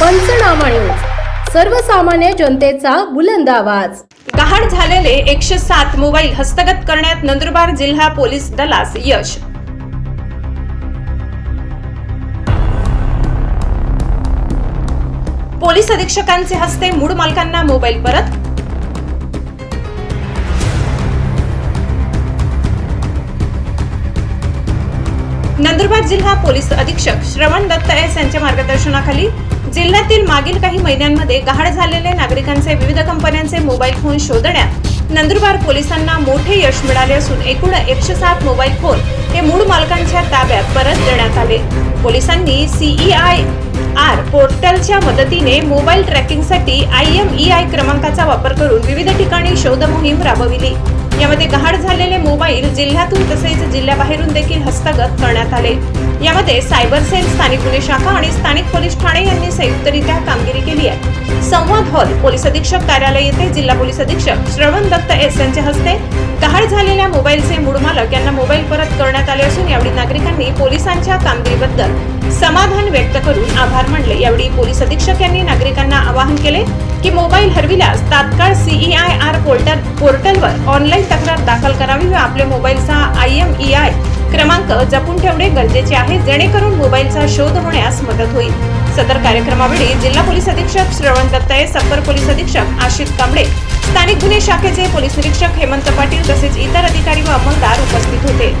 पंचनामा न्यूज. सर्वसामान्य जनतेचा बुलंद आवाज. गहाण झालेले एकशे सात मोबाईल हस्तगत करण्यात नंदुरबार जिल्हा पोलीस दलास यश. पोलीस अधीक्षकांचे हस्ते मूळ मालकांना मोबाईल परत. नंदुरबार जिल्हा पोलीस अधीक्षक श्रवण दत्त एस यांच्या मार्गदर्शनाखाली जिल्ह्यातील मागील काही महिन्यांमध्ये गहाळ झालेले नागरिकांचे विविध कंपन्यांचे मोबाईल फोन शोधण्यात नंदुरबार पोलिसांना मोठे यश मिळाले असून एकूण एकशे सात मोबाईल फोन हे मूळ मालकांच्या ताब्यात परत देण्यात आले. पोलिसांनी सीईआय आर पोर्टलच्या मदतीने मोबाईल ट्रॅकिंगसाठी आय एम ई आय क्रमांकाचा वापर करून विविध ठिकाणी शोध मोहीम राबविली. यामध्ये गहाळ झालेले मोबाईल जिल्ह्यातून तसेच जिल्ह्याबाहेरून देखील हस्तगत करण्यात आले. यामध्ये सायबर सेल स्थानिक गुन्हे शाखा आणि स्थानिक पोलीस ठाणे यांनी संयुक्तरित्या कामगिरी केली आहे. संवाद हॉल पोलीस अधीक्षक कार्यालय येथे जिल्हा पोलीस अधीक्षक श्रवण दत्त एस यांच्या हस्ते गहाळ झालेल्या मोबाईलचे मूळ मालक यांना मोबाईल परत करण्यात आले असून यावेळी नागरिकांनी पोलिसांच्या कामगिरीबद्दल समाधान व्यक्त करून आभार मानले. यावेळी पोलीस अधीक्षक यांनी नागरिकांना आवाहन केले की मोबाईल हरविल्यास तात्काळ सीईआय आर पोर्टल पोर्टलवर ऑनलाईन तक्रार दाखल करावी व आपल्या मोबाईलचा आय एम ई आय क्रमांक जपून ठेवणे गरजेचे आहे जेणेकरून मोबाईलचा शोध होण्यास मदत होईल. सदर कार्यक्रमावेळी जिल्हा पोलीस अधीक्षक श्रवण दत्ताये अप्पर पोलीस अधीक्षक आशित कांबळे स्थानिक गुन्हे शाखेचे पोलीस निरीक्षक हेमंत पाटील तसेच इतर अधिकारी व अंमलदार उपस्थित होते.